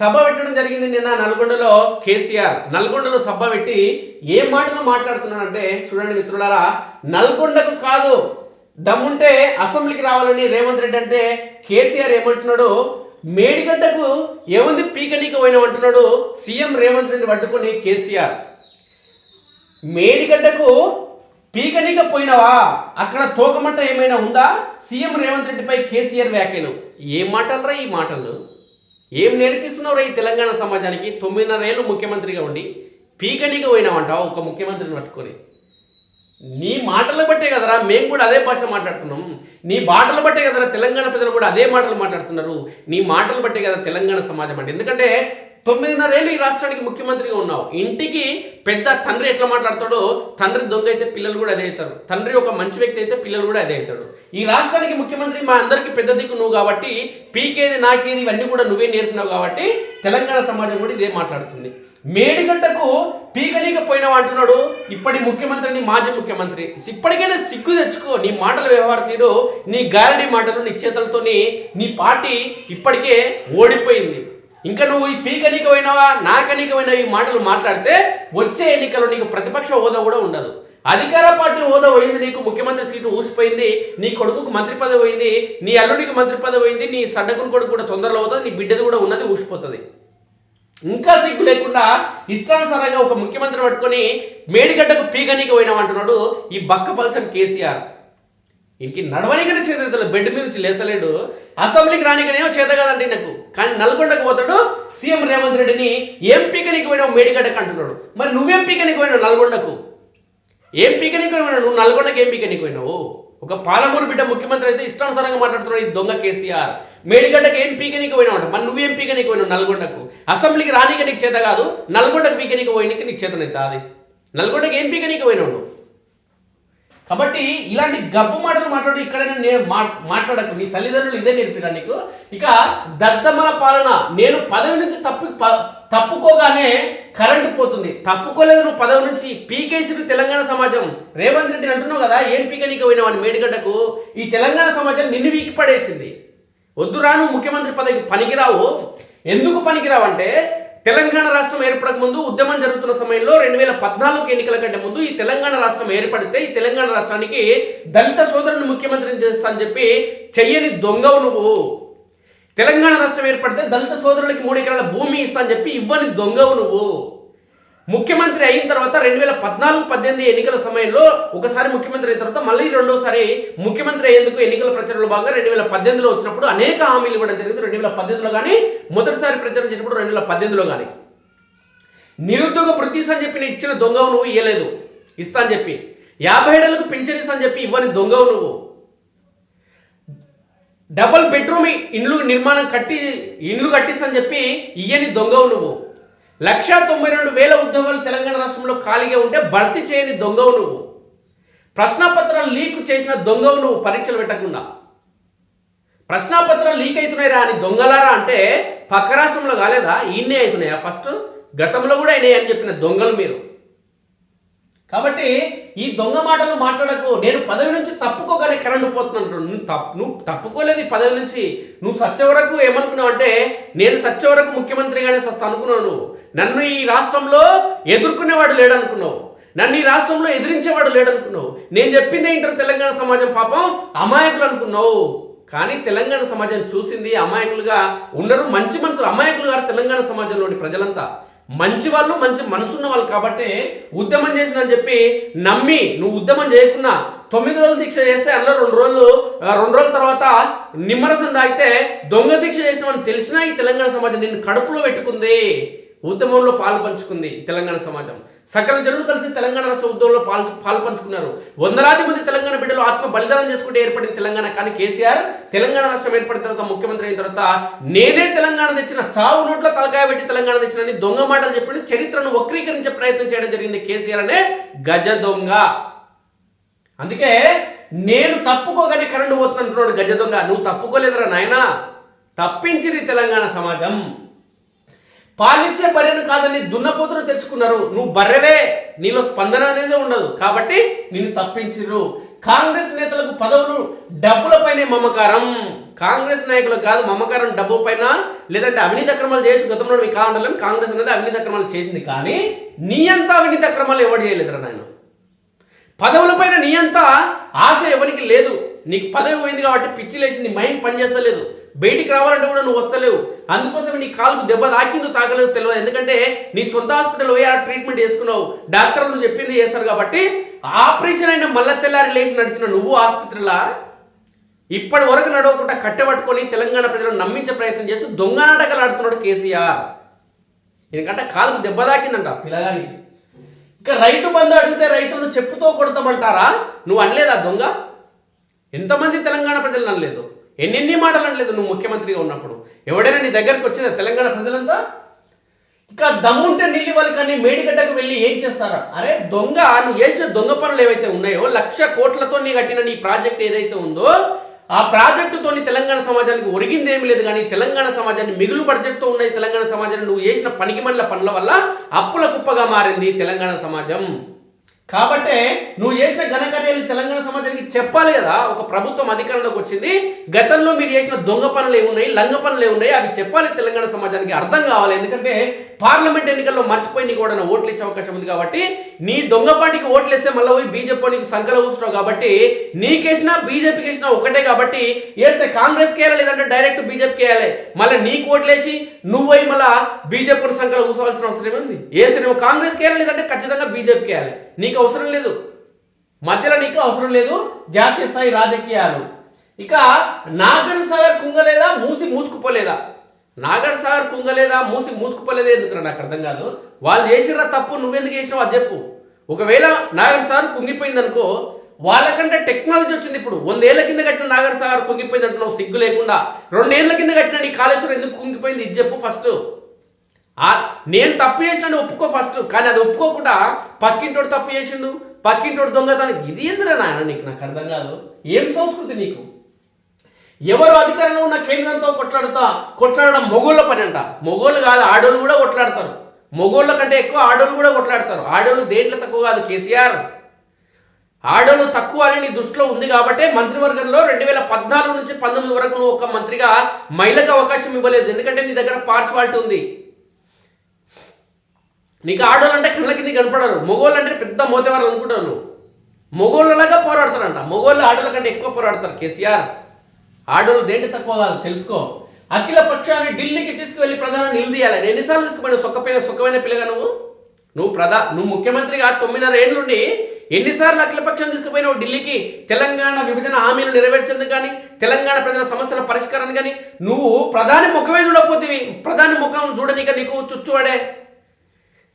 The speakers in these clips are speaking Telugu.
సభ పెట్టడం జరిగింది నిన్న నల్గొండలో కేసీఆర్. నల్గొండలో సభ పెట్టి ఏ మాటలు మాట్లాడుతున్నాడంటే చూడండి మిత్రులారా నల్గొండకు కాదు దమ్ముంటే అసెంబ్లీకి రావాలని రేవంత్ రెడ్డి అంటే కేసీఆర్ ఏమంటున్నాడు మేడిగడ్డకు ఏముంది పీకనీకి పోయినావు అంటున్నాడు సీఎం రేవంత్ రెడ్డి పట్టుకుని కేసీఆర్. మేడిగడ్డకు పీకనీక పోయినావా? అక్కడ తోకమంట ఏమైనా ఉందా? సీఎం రేవంత్ రెడ్డిపై కేసీఆర్ వ్యాఖ్యలు. ఏ మాటలరా ఈ మాటలు? ఏం నేర్పిస్తున్నావురా ఈ తెలంగాణ సమాజానికి? తొమ్మిదిన్నర ఏళ్ళు ముఖ్యమంత్రిగా ఉండి పీకనీక పోయినావంటావు? ఒక ముఖ్యమంత్రిని పట్టుకొని. నీ మాటలు బట్టే కదరా మేము కూడా అదే భాష మాట్లాడుతున్నాం. నీ మాటలు బట్టే కదరా తెలంగాణ ప్రజలు కూడా అదే మాటలు మాట్లాడుతున్నారు. నీ మాటలు బట్టే కదా తెలంగాణ సమాజం అంటే. ఎందుకంటే తొమ్మిదిన్నరేళ్ళు ఈ రాష్ట్రానికి ముఖ్యమంత్రిగా ఉన్నావు. ఇంటికి పెద్ద తండ్రి ఎట్లా మాట్లాడతాడో తండ్రి దొంగ అయితే పిల్లలు కూడా అదే అవుతారు. తండ్రి ఒక మంచి వ్యక్తి అయితే పిల్లలు కూడా అదే అవుతాడు ఈ రాష్ట్రానికి ముఖ్యమంత్రి మా అందరికీ పెద్ద దిక్కు నువ్వు కాబట్టి పీకేది నాకేది ఇవన్నీ కూడా నువ్వే నేర్పినావు కాబట్టి తెలంగాణ సమాజం కూడా ఇదే మాట్లాడుతుంది. మేడిగడ్డకు పీకనీక పోయినావు అంటున్నాడు ఇప్పటి ముఖ్యమంత్రిని మాజీ ముఖ్యమంత్రి. ఇప్పటికైనా సిగ్గు తెచ్చుకో. నీ మాటల వ్యవహార తీరు నీ గారడి మాటలు నీ చేతులతోని నీ పార్టీ ఇప్పటికే ఓడిపోయింది. ఇంకా నువ్వు ఈ పీకనీక పోయినావా ఈ మాటలు మాట్లాడితే వచ్చే ఎన్నికల్లో నీకు ప్రతిపక్ష హోదా కూడా ఉండదు. అధికార పార్టీ హోదా పోయింది నీకు ముఖ్యమంత్రి సీటు ఊసిపోయింది నీ కొడుకుకు మంత్రి పదవి పోయింది నీ అల్లుడికి మంత్రి పదవి పోయింది నీ సడ్డకుని కొడుకు కూడా తొందరలో అవుతుంది నీ బిడ్డది కూడా ఉన్నది ఊసిపోతుంది. ఇంకా సిగ్గు లేకుండా ఇష్టానుసారంగా ఒక ముఖ్యమంత్రి పట్టుకొని మేడిగడ్డకు పీగనీకి పోయినామంటున్నాడు ఈ బక్క పల్సన్ కేసీఆర్. ఇంక నడవనికనే చేత బెడ్ మీద నుంచి లేసలేడు అసెంబ్లీకి రానికనేమో చేత కదండి నాకు కానీ నల్గొండకు పోతాడు సీఎం రేవంత్ రెడ్డిని ఏం పీకనీకి పోయినావు మేడిగడ్డకు అంటున్నాడు. మరి నువ్వేం పీకనీకి పోయినావు నల్గొండకు? ఏం పీకనీకి పోయినావు? నువ్వు నల్గొండకు ఏం పీకనీకి పోయినావు? ఒక పాలమూరు బిడ్డ ముఖ్యమంత్రి అయితే ఇష్టానుసారంగా మాట్లాడుతున్నాడు ఈ దొంగ కేసీఆర్. మేడిగడ్డకు ఏం పీకనీకి పోయినావు మరి నువ్వేం పీకనీకి పోయినావు నల్గొండకు? అసెంబ్లీకి రానిక నీకు చేత కాదు నల్గొండకు పీకనీకి పోయినకి నీకు చేతనైతే అది నల్గొండకి ఏం పీకనీకి పోయినావు నువ్వు? కాబట్టి ఇలాంటి గబ్బు మాటలు మాట్లాడు ఇక్కడైనా నేను మా మాట్లాడకు. నీ తల్లిదండ్రులు ఇదే నేర్పిరా నీకు. ఇక దద్దమల పాలన. నేను పదవి నుంచి తప్పి ప- తప్పుకోగానే కరెంటు పోతుంది. తప్పుకోలేదు నువ్వు పదవి నుంచి పీకేసి తెలంగాణ సమాజం. రేవంత్ రెడ్డి అంటున్నావు కదా ఏం పీక నీకు పోయినావని మేడిగడ్డకు? ఈ తెలంగాణ సమాజం నిన్ను వీకి పడేసింది. వద్దురా నువ్వు ముఖ్యమంత్రి పదవికి పనికిరావు. ఎందుకు పనికిరావంటే తెలంగాణ రాష్ట్రం ఏర్పడక ముందు ఉద్యమం జరుగుతున్న సమయంలో రెండు వేల పద్నాలుగు ఎన్నికల కంటే ముందు ఈ తెలంగాణ రాష్ట్రం ఏర్పడితే ఈ తెలంగాణ రాష్ట్రానికి దళిత సోదరుని ముఖ్యమంత్రిని చేస్తా అని చెప్పి చెయ్యని దొంగవు నువ్వు. తెలంగాణ రాష్ట్రం ఏర్పడితే దళిత సోదరులకి మూడు ఎకరాల భూమి ఇస్తా అని చెప్పి ఇవ్వని దొంగవు నువ్వు. ముఖ్యమంత్రి అయిన తర్వాత రెండు వేల పద్నాలుగు పద్దెనిమిది ఎన్నికల సమయంలో ఒకసారి ముఖ్యమంత్రి అయిన తర్వాత మళ్ళీ రెండోసారి ముఖ్యమంత్రి అయ్యేందుకు ఎన్నికల ప్రచారంలో భాగంగా రెండు వేల పద్దెనిమిదిలో వచ్చినప్పుడు అనేక హామీలు ఇవ్వడం జరిగింది. రెండు వేల పద్దెనిమిదిలో కానీ మొదటిసారి ప్రచారం చేసినప్పుడు రెండు వేల పద్దెనిమిదిలో కానీ నిరుద్యోగ వృత్తిస్ అని చెప్పి ఇచ్చిన దొంగవు నువ్వు ఇవ్వలేదు ఇస్తా అని చెప్పి. యాభై ఏళ్ళకు పింఛన్ ఇస్తా అని చెప్పి ఇవ్వని దొంగవు నువ్వు. డబల్ బెడ్రూమ్ ఇండ్లు నిర్మాణం కట్టి ఇండ్లు కట్టిస్తని చెప్పి ఇయ్యని దొంగవు నువ్వు. లక్ష తొంభై రెండు వేల ఉద్యోగాలు తెలంగాణ రాష్ట్రంలో ఖాళీగా ఉంటే భర్తీ చేయని దొంగవు నువ్వు. ప్రశ్నాపత్రాలు లీక్ చేసిన దొంగవు నువ్వు పరీక్షలు పెట్టకుండా. ప్రశ్నాపత్రాలు లీక్ అవుతున్నాయిరా అని దొంగలారా అంటే పక్క రాష్ట్రంలో కాలేదా? ఈయనే అవుతున్నాయా? ఫస్ట్ గతంలో కూడా అయినాయి అని చెప్పిన దొంగలు మీరు. కాబట్టి ఈ దొంగ మాటలు మాట్లాడకు. నేను పదవి నుంచి తప్పుకోగానే కరెంటు పోతున్నాను నువ్వు తప్పు నువ్వు తప్పుకోలేదు ఈ పదవి నుంచి. నువ్వు సచ్చే వరకు ఏమనుకున్నావు అంటే నేను సచ్చే వరకు ముఖ్యమంత్రిగానే సస్తా అనుకున్నావు నన్ను ఈ రాష్ట్రంలో ఎదుర్కొనేవాడు లేడనుకున్నావు. నన్ను ఈ రాష్ట్రంలో ఎదిరించేవాడు లేడనుకున్నావు. నేను చెప్పింది ఏంటో తెలంగాణ సమాజం పాపం అమాయకులు అనుకున్నావు. కానీ తెలంగాణ సమాజం చూసింది అమాయకులుగా ఉండరు మంచి మనసులు అమాయకులు గారు తెలంగాణ సమాజంలోని ప్రజలంతా. మంచి వాళ్ళు మంచి మనసున్న వాళ్ళు కాబట్టి ఉద్యమం చేసినని చెప్పి నమ్మి నువ్వు ఉద్యమం చేయకున్నా తొమ్మిది రోజులు దీక్ష చేస్తే అందులో రెండు రోజులు రెండు రోజుల తర్వాత నిమ్మరసం తాగితే దొంగ దీక్ష చేసినామని తెలిసినా ఈ తెలంగాణ సమాజం నిన్ను కడుపులో పెట్టుకుంది. ఉద్యమంలో పాలు పంచుకుంది తెలంగాణ సమాజం. సకల జనులు కలిసి తెలంగాణ రాష్ట్ర ఉద్యమంలో పాలు పాలు పంచుకున్నారు. వందలాది మంది తెలంగాణ బిడ్డలు ఆత్మ బలిదానం చేసుకుంటే ఏర్పడిన తెలంగాణ. కానీ కేసీఆర్ తెలంగాణ రాష్ట్రం ఏర్పడిన తర్వాత ముఖ్యమంత్రి అయిన తర్వాత నేనే తెలంగాణ తెచ్చిన చావు నోట్లో తలకాయ పెట్టి తెలంగాణ తెచ్చినని దొంగ మాటలు చెప్పిన చరిత్రను వక్రీకరించే ప్రయత్నం చేయడం జరిగింది కేసీఆర్ అనే గజ దొంగ. అందుకే నేను తప్పుకోగానే కరెంటు పోతున్నట్టున్నాడు గజ దొంగ. నువ్వు తప్పుకోలేదురా నాయనా. తప్పించిరి తెలంగాణ సమాజం. పాలిచ్చే బర్రెను కాదని దున్నపోతును తెచ్చుకున్నారు. నువ్వు బర్రెవే నీలో స్పందన అనేది ఉండదు. కాబట్టి నిన్ను తప్పించిర్రు. కాంగ్రెస్ నేతలకు పదవులు డబ్బులపైనే మమకారం. కాంగ్రెస్ నాయకులకు కాదు మమకారం డబ్బు పైన లేదంటే అవినీతి అక్రమాలు చేయొచ్చు గతంలో మీ కావాలని కాంగ్రెస్ అనేది అవినీతి అక్రమాలు చేసింది. కానీ నీ అంతా అవినీతి అక్రమాలు ఎవరు చేయలేదురా నాయన? పదవులపైన నీ అంతా ఆశ ఎవరికి లేదు. నీకు పదవి పోయింది కాబట్టి పిచ్చి లేచి నీ మైండ్ పనిచేస్తలేదు. బయటికి రావాలంటే కూడా నువ్వు వస్తలేవు. అందుకోసం నీ కాలుకు దెబ్బ తాకిందో తాకలేదు తెలియదు. ఎందుకంటే నీ సొంత హాస్పిటల్ పోయి ఆ ట్రీట్మెంట్ చేసుకున్నావు. డాక్టర్లు చెప్పింది చేస్తారు కాబట్టి ఆపరేషన్ అయిన మళ్ళా తెల్లారి లేచి నడిచిన నువ్వు ఆసుపత్రిలా ఇప్పటి వరకు నడవకుండా కట్టబట్టుకొని తెలంగాణ ప్రజలను నమ్మించే ప్రయత్నం చేస్తూ దొంగ నాటకాలు ఆడుతున్నాడు కేసీఆర్. ఎందుకంటే కాలుకు దెబ్బ తాకిందంట పిల్లగానికి ఇంకా రైతు బంధు అడిగితే రైతులను చెప్పుతో కొడతామంటారా? నువ్వు అనలేదా దొంగ? ఎంతమంది తెలంగాణ ప్రజలు అనలేదు. ఎన్నెన్ని మాటలు అనలేదు నువ్వు ముఖ్యమంత్రిగా ఉన్నప్పుడు. ఎవడైనా నీ దగ్గరకు వచ్చేదా? తెలంగాణ ప్రజలంతా? ఇక దమ్ముంటే నీళ్ళు ఇవ్వాలి కానీ మేడిగడ్డకు వెళ్ళి ఏం చేస్తారా? అరే దొంగ నువ్వు చేసిన దొంగ పనులు ఏవైతే ఉన్నాయో లక్ష కోట్లతో నీ కట్టిన నీ ప్రాజెక్ట్ ఏదైతే ఉందో ఆ ప్రాజెక్టుతో తెలంగాణ సమాజానికి ఒరిగింది ఏమి లేదు కానీ తెలంగాణ సమాజాన్ని మిగులు బడ్జెట్తో ఉన్న తెలంగాణ సమాజాన్ని నువ్వు చేసిన పనికి పనుల వల్ల అప్పుల కుప్పగా మారింది తెలంగాణ సమాజం. కాబట్టే నువ్వు చేసిన ఘనకార్యాలు తెలంగాణ సమాజానికి చెప్పాలి కదా. ఒక ప్రభుత్వం అధికారంలోకి వచ్చింది. గతంలో మీరు చేసిన దొంగ పనులు ఏమున్నాయి లంగ పనులు ఏమున్నాయి అవి చెప్పాలి తెలంగాణ సమాజానికి అర్థం కావాలి. ఎందుకంటే పార్లమెంట్ ఎన్నికల్లో మర్చిపోయి నీకు కూడా ఓట్లు వేసే అవకాశం ఉంది కాబట్టి నీ దొంగపాటికి ఓట్లు వేస్తే మళ్ళీ పోయి బీజేపీ నీకు సంకల కూర్చున్నావు కాబట్టి నీకేసినా బీజేపీకి వేసినా ఒకటే కాబట్టి వేస్తే కాంగ్రెస్ వేయాలి లేదంటే డైరెక్ట్ బీజేపీకి వేయాలి. మళ్ళీ నీకు ఓట్లేసి నువ్వు పోయి మళ్ళీ బీజేపీ సంకల కూర్చోవాల్సిన అవసరం ఏముంది? వేస్తే కాంగ్రెస్ వేయాలి లేదంటే ఖచ్చితంగా బీజేపీకి వేయాలి. నీకు అవసరం లేదు. మధ్యలో నీకు అవసరం లేదు. జాతీయ స్థాయి రాజకీయాలు. ఇక నాగన్ సాగర్ కుంగలేదా? మూసి మూసుకుపోలేదా? నాగన్ సాగర్ కుంగలేదా? మూసి మూసుకుపోలేదా? ఎందుకు నాకు అర్థం కాదు. వాళ్ళు చేసిర్రా తప్పు నువ్వెందుకు చేసినావు? అది చెప్పు. ఒకవేళ నాగర్ సాగర్ కుంగిపోయింది అనుకో వాళ్ళకంటే టెక్నాలజీ వచ్చింది ఇప్పుడు. వందేళ్ళ కింద కట్టిన నాగర్ సాగర్ కుంగిపోయింది అంటున్నావు సిగ్గు లేకుండా. రెండేళ్ళ కింద కట్టిన నీ కాళేశ్వరం ఎందుకు కుంగిపోయింది? ఇది చెప్పు ఫస్ట్. నేను తప్పు చేసినాను ఒప్పుకో ఫస్ట్ కానీ అది ఒప్పుకోకుండా పక్కింటోడు తప్పు చేసిండు పక్కింటోడు దొంగతనం. ఇది ఎందురా నాయన నీకు? నాకు అర్థం కాదు. ఏం సంస్కృతి నీకు? ఎవరు అధికారంలో ఉన్న కేంద్రంతో కొట్లాడుతా కొట్లాడడం మొగోళ్ళ పని అంట. మొగోళ్ళు కాదు ఆడోళ్ళు కూడా కొట్లాడతారు. మొగోళ్ళ కంటే ఎక్కువ ఆడోళ్ళు కూడా కొట్లాడతారు. ఆడోళ్ళు దేంట్లో తక్కువ కాదు కేసీఆర్. ఆడోళ్ళు తక్కువ అని నీ దృష్టిలో ఉంది కాబట్టి మంత్రివర్గంలో రెండు వేల పద్నాలుగు నుంచి పంతొమ్మిది వరకు ఒక మంత్రిగా మహిళకు అవకాశం ఇవ్వలేదు. ఎందుకంటే నీ దగ్గర పార్శ్వాలిటీ ఉంది. నీకు ఆడోళ్ళు అంటే కళ్ళ కింద కనపడరు. మొగోళ్ళు అంటే పెద్ద మోతేవారు అనుకుంటారు నువ్వు. మొగోళ్ళలాగా పోరాడతారంట. మొగోళ్ళు ఆడోళ్ళ కంటే ఎక్కువ పోరాడతారు కేసీఆర్. ఆడోళ్ళు దేంటి తక్కువ కాదు తెలుసుకో. అఖిల పక్షాన్ని ఢిల్లీకి తీసుకువెళ్ళి ప్రధాని నిలదీయాలి. ఎన్నిసార్లు తీసుకుపోయిన సొక్కపైన సుఖమైన పిల్లగా నువ్వు? నువ్వు ప్రధా నువ్వు ముఖ్యమంత్రిగా తొమ్మిదిన్నర ఏళ్ళుండి ఎన్నిసార్లు అఖిల తీసుకుపోయినావు ఢిల్లీకి? తెలంగాణ విభజన హామీలు నెరవేర్చేందుకు కానీ తెలంగాణ ప్రజల సమస్యల పరిష్కారాన్ని కానీ నువ్వు ప్రధాని ముఖమే చూడకపోతేవి ప్రధాని ముఖం చూడనీక నీకు చుచ్చువాడే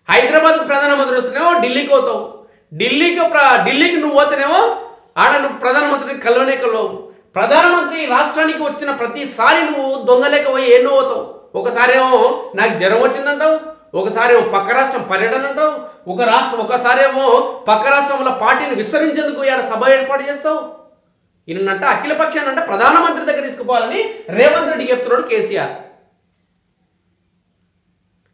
హైదరాబాద్ ప్రధానమంత్రి వస్తేనేమో ఢిల్లీకి పోతావు. ఢిల్లీకి ప్ర- ఢిల్లీకి నువ్వు పోతేనేమో ఆడ నువ్వు ప్రధానమంత్రిని కలవనే కలవు ప్రధానమంత్రి రాష్ట్రానికి వచ్చిన ప్రతిసారి నువ్వు దొంగలేక పోయి ఎన్నో పోతావు. ఒకసారి ఏమో నాకు జ్వరం వచ్చిందంటావు. ఒకసారి ఏమో పక్క రాష్ట్రం పర్యటన అంటావు. ఒక రాష్ట్రం ఒకసారి ఏమో పక్క రాష్ట్రంలో పార్టీని విస్తరించేందుకు ఆడ సభ ఏర్పాటు చేస్తావు. ఈయనంట అఖిల అంటే ప్రధానమంత్రి దగ్గర తీసుకుపోవాలని రేవంత్ రెడ్డి చెప్తున్నాడు కేసీఆర్.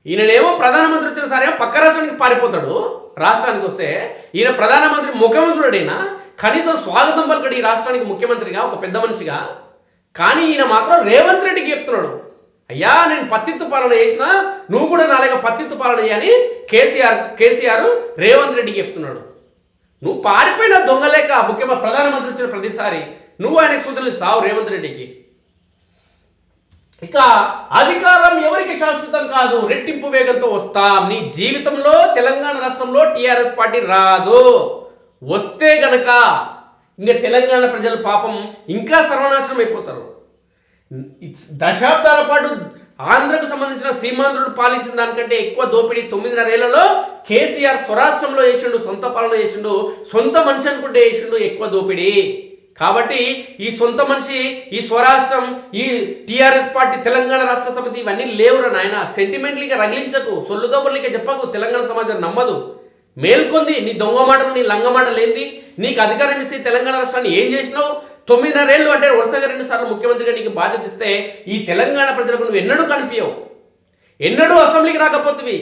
ఈయననేమో ప్రధానమంత్రి వచ్చిన సరే పక్క రాష్ట్రానికి పారిపోతాడు. రాష్ట్రానికి వస్తే ఈయన ప్రధానమంత్రి ముఖ్యమంత్రుడైనా కనీసం స్వాగతం పలకడు ఈ రాష్ట్రానికి ముఖ్యమంత్రిగా ఒక పెద్ద మనిషిగా. కానీ ఈయన మాత్రం రేవంత్ రెడ్డికి చెప్తున్నాడు. అయ్యా నేను పత్తిత్తు పాలన చేసిన నువ్వు కూడా నాలుగ పత్తిత్తు పాలన చేయని కేసీఆర్ కేసీఆర్ రేవంత్ రెడ్డికి చెప్తున్నాడు. నువ్వు పారిపోయిన దొంగలేక ముఖ్యమంత్రి ప్రధానమంత్రి వచ్చిన ప్రతిసారి నువ్వు ఆయనకు సూచనలు సావు రేవంత్ రెడ్డికి. ఇక అధికారం ఎవరికి శాశ్వతం కాదు? రెట్టింపు వేగంతో వస్తాం. నీ జీవితంలో తెలంగాణ రాష్ట్రంలో టీఆర్ఎస్ పార్టీ రాదు. వస్తే గనక ఇంకా తెలంగాణ ప్రజల పాపం ఇంకా సర్వనాశనం అయిపోతారు. దశాబ్దాల పాటు ఆంధ్రకు సంబంధించిన సీమాంధ్రుడు పాలించిన దానికంటే ఎక్కువ దోపిడీ తొమ్మిదిన్నరేళ్ళలో కేసీఆర్ స్వరాష్ట్రంలో చేసిండు సొంత పాలన చేసిండు సొంత మనిషి అనుకుంటే చేసిండు ఎక్కువ దోపిడీ. కాబట్టి ఈ సొంత మనిషి ఈ స్వరాష్ట్రం ఈ టిఆర్ఎస్ పార్టీ తెలంగాణ రాష్ట్ర సమితి ఇవన్నీ లేవురా నాయన. సెంటిమెంట్లీగా రగిలించకు సొల్లు కబుర్లీగా చెప్పకు తెలంగాణ సమాజం నమ్మదు. మేల్కొంది నీ దొంగ మాటలు నీ లంగ మాటలు ఏంది? నీకు అధికారం ఇస్తే తెలంగాణ రాష్ట్రాన్ని ఏం చేసినావు? తొమ్మిదిన్నరేళ్ళు అంటే వరుసగా రెండు సార్లు ముఖ్యమంత్రిగా నీకు బాధ్యత ఇస్తే ఈ తెలంగాణ ప్రజలకు నువ్వు ఎన్నడూ కనిపించవు ఎన్నడూ అసెంబ్లీకి రాకపోతువి.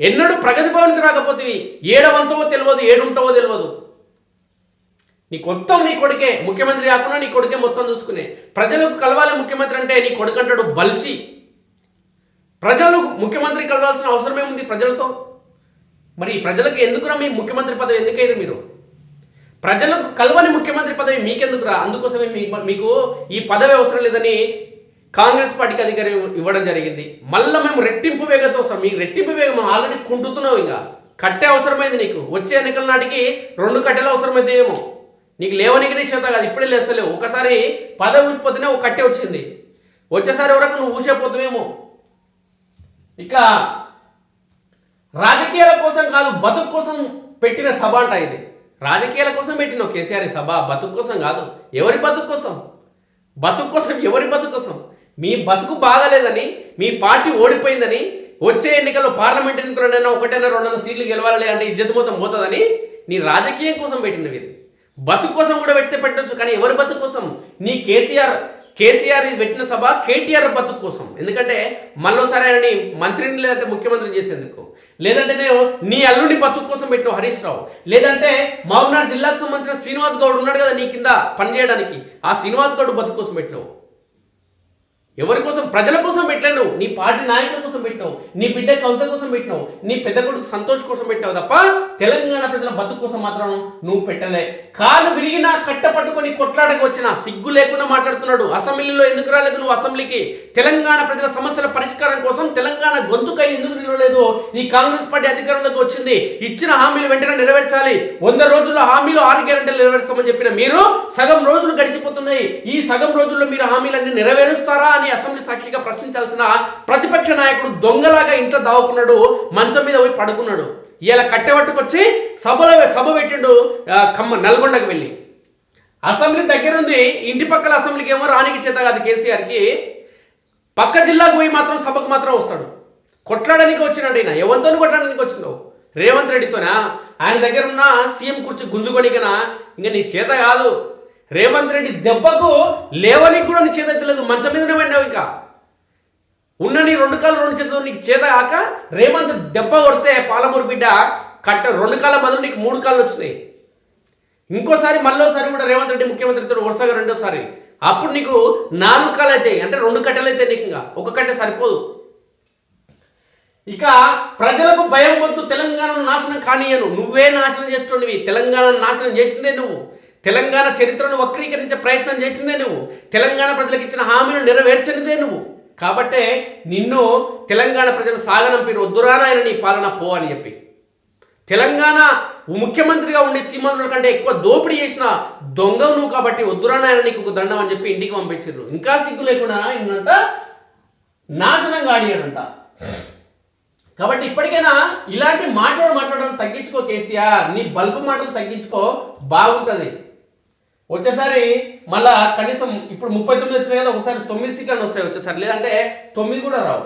ఎన్నడూ ప్రగతి భవన్కి రాకపోతువి. ఏడవంతవో తెలియదు ఏడుంటావో తెలియదు. నీ మొత్తం నీ కొడుకే ముఖ్యమంత్రి కాకుండా నీ కొడుకే మొత్తం చూసుకునే. ప్రజలకు కలవాలి ముఖ్యమంత్రి అంటే నీ కొడుకు అంటాడు బల్సి. ప్రజలు ముఖ్యమంత్రి కలవాల్సిన అవసరం ఏముంది ప్రజలతో. మరి ఈ ప్రజలకు ఎందుకురా మీ ముఖ్యమంత్రి పదవి? ఎందుకైరు మీరు? ప్రజలకు కలవని ముఖ్యమంత్రి పదవి మీకెందుకురా? అందుకోసమే మీ మీకు ఈ పదవి అవసరం లేదని కాంగ్రెస్ పార్టీకి అధికారం ఇవ్వడం జరిగింది. మళ్ళీ మేము రెట్టింపు వేగంతో వస్తాం. మీకు రెట్టింపు వేగం ఆల్రెడీ కుంటుతున్నాం ఇంకా. కట్టే అవసరమైంది నీకు. వచ్చే ఎన్నికల నాటికి రెండు కట్టెలు అవసరమైతే ఏమో. నీకు లేవనికి నీ చేత కాదు ఇప్పుడే లేస్తలేవు. ఒకసారి పదవి ఊసిపోతేనే ఒక కట్టె వచ్చింది. వచ్చేసారి వరకు నువ్వు ఊసేపోతావేమో ఇక రాజకీయాల కోసం కాదు బతుకు కోసం పెట్టిన సభ అంట ఇది. రాజకీయాల కోసం పెట్టిన కేసీఆర్ సభ బతుకు కోసం కాదు. ఎవరి బతుకు కోసం? బతుకు కోసం ఎవరి బతుకు కోసం? మీ బతుకు బాగాలేదని మీ పార్టీ ఓడిపోయిందని వచ్చే ఎన్నికల్లో పార్లమెంట్ ఎన్నికలైనా ఒకటైనా రెండైనా సీట్లు గెలవాలి అంటే ఇజ్జత్ మొత్తం పోతుందని నీ రాజకీయం కోసం పెట్టినవి ఇది. బతుకు కోసం కూడా పెడితే పెట్టొచ్చు కానీ ఎవరి బతుకు కోసం? నీ కేసీఆర్ కేసీఆర్ పెట్టిన సభ కేటీఆర్ బతుకు కోసం. ఎందుకంటే మళ్ళోసారి ఆయనని మంత్రిని లేదంటే ముఖ్యమంత్రి చేసేందుకు. లేదంటే నేను నీ అల్లుని బతుకు కోసం పెట్టిన హరీష్ రావు. లేదంటే మహబూబ్నగర్ జిల్లాకు సంబంధించిన శ్రీనివాస్ గౌడ్ ఉన్నాడు కదా నీ కింద పనిచేయడానికి. ఆ శ్రీనివాస్ గౌడ్ బతుకు కోసం పెట్టినావు. ఎవరి కోసం? ప్రజల కోసం పెట్టలేవు. నీ పార్టీ నాయకుల కోసం పెట్టినావు. నీ బిడ్డ కౌన్సిల్ కోసం పెట్టినావు. నీ పెద్ద కొడుకు సంతోష్ కోసం పెట్టావు తప్ప తెలంగాణ ప్రజల బతుకు కోసం మాత్రం నువ్వు పెట్టలే. కాలు విరిగినా కట్ట పట్టుకొని కొట్లాడకు వచ్చిన సిగ్గు లేకుండా మాట్లాడుతున్నాడు. అసెంబ్లీలో ఎందుకు రాలేదు నువ్వు అసెంబ్లీకి? తెలంగాణ ప్రజల సమస్యల పరిష్కారం కోసం తెలంగాణ గొంతుకై ఎందుకు నిలవలేదు? ఈ కాంగ్రెస్ పార్టీ అధికారంలోకి వచ్చింది. ఇచ్చిన హామీలు వెంటనే నెరవేర్చాలి. వంద రోజుల్లో హామీలు ఆరు గ్యారెంటీలు నెరవేర్స్తామని చెప్పిన మీరు సగం రోజులు గడిచిపోతున్నాయి. ఈ సగం రోజుల్లో మీరు హామీలన్నీ నెరవేరుస్తారా అని అసెంబ్లీ సాక్షిగా ప్రశ్నించాల్సిన ప్రతిపక్ష నాయకుడు దొంగలాగా ఇంట్లో దావుకున్నాడు మంచం మీద పోయి పడుకున్నాడు. ఇలా కట్టెవట్టుకొచ్చి సభలో సభ పెట్టిండు కమ్మ నల్గొండకు వెళ్ళి. అసెంబ్లీ దగ్గర ఉంది ఇంటి పక్కల అసెంబ్లీకి ఏమో రానికి చేత కాదు కేసీఆర్కి. పక్క జిల్లాకు పోయి మాత్రం సభకు మాత్రం వస్తాడు. కొట్లాడడానికి వచ్చినాడు ఈయన. ఎవరితో కొట్లాడడానికి వచ్చిందో? రేవంత్ రెడ్డితోనా? ఆయన దగ్గర ఉన్న సీఎం కుర్చీ గుంజుకొనికనా? ఇంకా నీ చేత కాదు. రేవంత్ రెడ్డి దెబ్బకు లేవనికి కూడా నీ చేత లేదు మంచం మీదనే పడినావు ఇంకా. ఉన్న నీ రెండు కాళ్ళు రెండు చేతులు నీకు చేత కాక రేవంత్ దెబ్బ కొడితే పాలమూరు బిడ్డ కట్ట రెండు కాళ్ళ బదులు నీకు మూడు కాళ్ళు వచ్చినాయి. ఇంకోసారి మళ్ళోసారి కూడా రేవంత్ రెడ్డి ముఖ్యమంత్రితో వరుసగా రెండోసారి. అప్పుడు నీకు నాలుగు కాళ్ళు అవుతాయి అంటే రెండు కట్టెలు అయితే నీకు ఇంకా. ఒక కట్టె సరిపోదు. ఇక ప్రజలకు భయం వద్దు తెలంగాణను నాశనం కానీయను. నువ్వే నాశనం చేస్తుండేవి తెలంగాణను నాశనం చేసిందే నువ్వు. తెలంగాణ చరిత్రను వక్రీకరించే ప్రయత్నం చేసిందే నువ్వు. తెలంగాణ ప్రజలకు ఇచ్చిన హామీలు నెరవేర్చనిదే నువ్వు. కాబట్టే నిన్ను తెలంగాణ ప్రజలు సాగనంపి వద్దురానాయన నీ పాలన పో అని చెప్పి. తెలంగాణ ముఖ్యమంత్రిగా ఉండే సీమాంధ్రుల కంటే ఎక్కువ దోపిడీ చేసిన దొంగ నువ్వు కాబట్టి వద్దురానాయన నీకు ఒక దండం అని చెప్పి ఇంటికి పంపించారు. ఇంకా సిగ్గు లేకుండా ఏంటంట నాశనం కాడియాడంట కాబట్టి ఇప్పటికైనా ఇలాంటి మాటలు మాట్లాడడం తగ్గించుకో కేసీఆర్. నీ బల్బు మాటలు తగ్గించుకో బాగుంటుంది. వచ్చేసారి మళ్ళా కనీసం ఇప్పుడు ముప్పై తొమ్మిది వచ్చినాయి కదా ఒకసారి తొమ్మిది సీట్లను వస్తాయి వచ్చేసారి. లేదంటే తొమ్మిది కూడా రావు.